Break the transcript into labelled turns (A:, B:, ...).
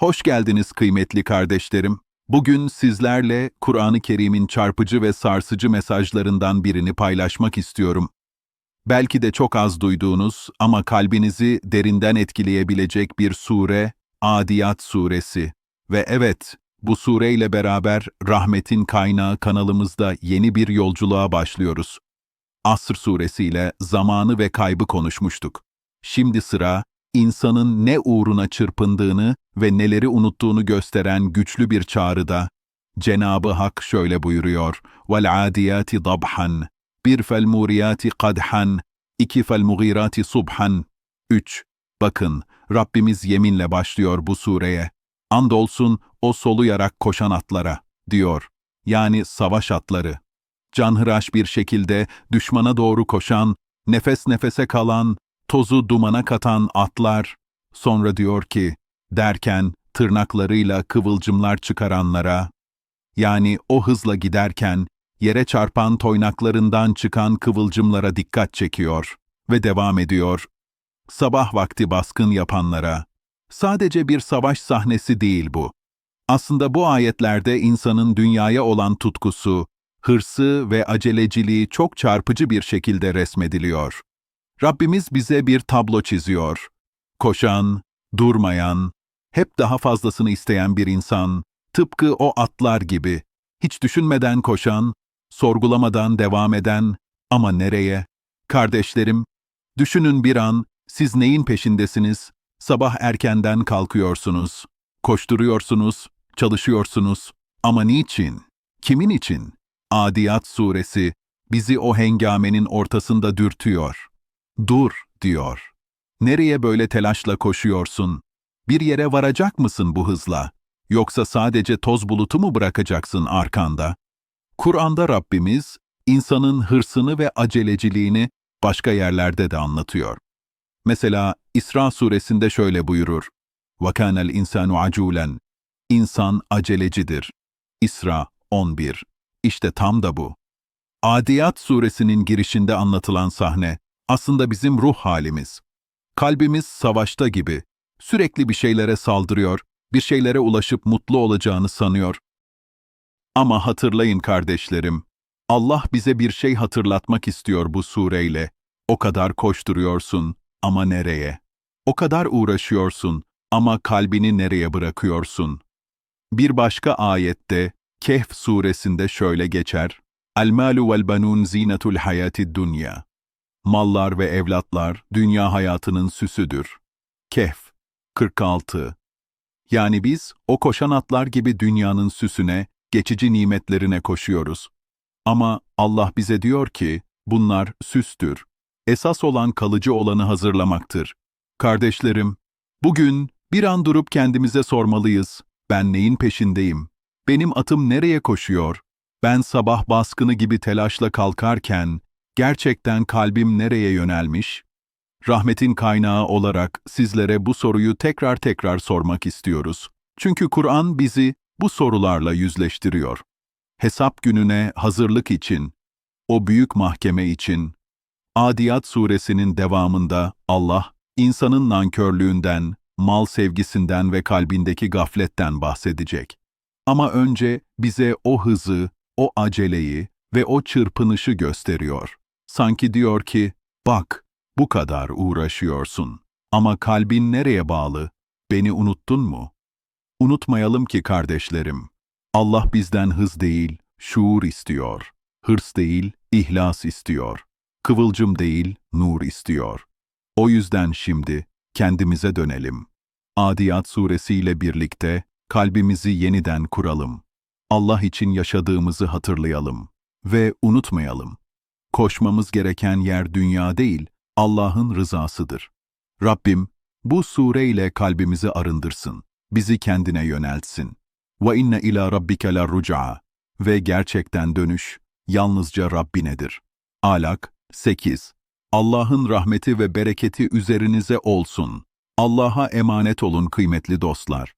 A: Hoş geldiniz kıymetli kardeşlerim. Bugün sizlerle Kur'an-ı Kerim'in çarpıcı ve sarsıcı mesajlarından birini paylaşmak istiyorum. Belki de çok az duyduğunuz ama kalbinizi derinden etkileyebilecek bir sure, Adiyat suresi. Ve evet, bu sureyle beraber rahmetin kaynağı kanalımızda yeni bir yolculuğa başlıyoruz. Asr suresiyle zamanı ve kaybı konuşmuştuk. Şimdi sıra, insanın ne uğruna çırpındığını ve neleri unuttuğunu gösteren güçlü bir çağrıda, Cenabı Hak şöyle buyuruyor: "Vel adiyati dabhan, bir fel muriyati kadhan, iki fel mugirati subhan." 3. Bakın, Rabbimiz yeminle başlıyor bu sureye. Andolsun o soluyarak koşan atlara, diyor. Yani savaş atları. Canhıraş bir şekilde düşmana doğru koşan, nefes nefese kalan, tozu dumana katan atlar, sonra diyor ki, derken tırnaklarıyla kıvılcımlar çıkaranlara, yani o hızla giderken yere çarpan toynaklarından çıkan kıvılcımlara dikkat çekiyor ve devam ediyor. Sabah vakti baskın yapanlara, sadece bir savaş sahnesi değil bu. Aslında bu ayetlerde insanın dünyaya olan tutkusu, hırsı ve aceleciliği çok çarpıcı bir şekilde resmediliyor. Rabbimiz bize bir tablo çiziyor. Koşan, durmayan, hep daha fazlasını isteyen bir insan, tıpkı o atlar gibi, hiç düşünmeden koşan, sorgulamadan devam eden ama nereye? Kardeşlerim, düşünün bir an, siz neyin peşindesiniz? Sabah erkenden kalkıyorsunuz, koşturuyorsunuz, çalışıyorsunuz ama niçin? Kimin için? Adiyat suresi bizi o hengamenin ortasında dürtüyor. Dur, diyor. Nereye böyle telaşla koşuyorsun? Bir yere varacak mısın bu hızla? Yoksa sadece toz bulutu mu bırakacaksın arkanda? Kur'an'da Rabbimiz, insanın hırsını ve aceleciliğini başka yerlerde de anlatıyor. Mesela İsra suresinde şöyle buyurur. وَكَانَ الْاِنْسَانُ عَجُولًا İnsan acelecidir. İsra 11 İşte tam da bu. Adiyat suresinin girişinde anlatılan sahne, aslında bizim ruh halimiz. Kalbimiz savaşta gibi, sürekli bir şeylere saldırıyor, bir şeylere ulaşıp mutlu olacağını sanıyor. Ama hatırlayın kardeşlerim, Allah bize bir şey hatırlatmak istiyor bu sureyle. O kadar koşturuyorsun ama nereye? O kadar uğraşıyorsun ama kalbini nereye bırakıyorsun? Bir başka ayette, Kehf suresinde şöyle geçer, El-malu vel-banun zinetul hayatid dunya. Mallar ve evlatlar dünya hayatının süsüdür. Kehf 46 Yani biz o koşan atlar gibi dünyanın süsüne, geçici nimetlerine koşuyoruz. Ama Allah bize diyor ki, bunlar süstür. Esas olan kalıcı olanı hazırlamaktır. Kardeşlerim, bugün bir an durup kendimize sormalıyız. Ben neyin peşindeyim? Benim atım nereye koşuyor? Ben sabah baskını gibi telaşla kalkarken, gerçekten kalbim nereye yönelmiş? Rahmetin kaynağı olarak sizlere bu soruyu tekrar tekrar sormak istiyoruz. Çünkü Kur'an bizi bu sorularla yüzleştiriyor. Hesap gününe hazırlık için, o büyük mahkeme için, Adiyat suresinin devamında Allah, insanın nankörlüğünden, mal sevgisinden ve kalbindeki gafletten bahsedecek. Ama önce bize o hızı, o aceleyi ve o çırpınışı gösteriyor. Sanki diyor ki, bak, bu kadar uğraşıyorsun. Ama kalbin nereye bağlı? Beni unuttun mu? Unutmayalım ki kardeşlerim, Allah bizden hız değil, şuur istiyor. Hırs değil, ihlas istiyor. Kıvılcım değil, nur istiyor. O yüzden şimdi kendimize dönelim. Adiyat suresiyle birlikte kalbimizi yeniden kuralım. Allah için yaşadığımızı hatırlayalım ve unutmayalım. Koşmamız gereken yer dünya değil, Allah'ın rızasıdır. Rabbim, bu sureyle kalbimizi arındırsın, bizi kendine yöneltsin. Ve inne ila rabbike la ve gerçekten dönüş yalnızca Rabbinedir. Alak 8. Allah'ın rahmeti ve bereketi üzerinize olsun. Allah'a emanet olun kıymetli dostlar.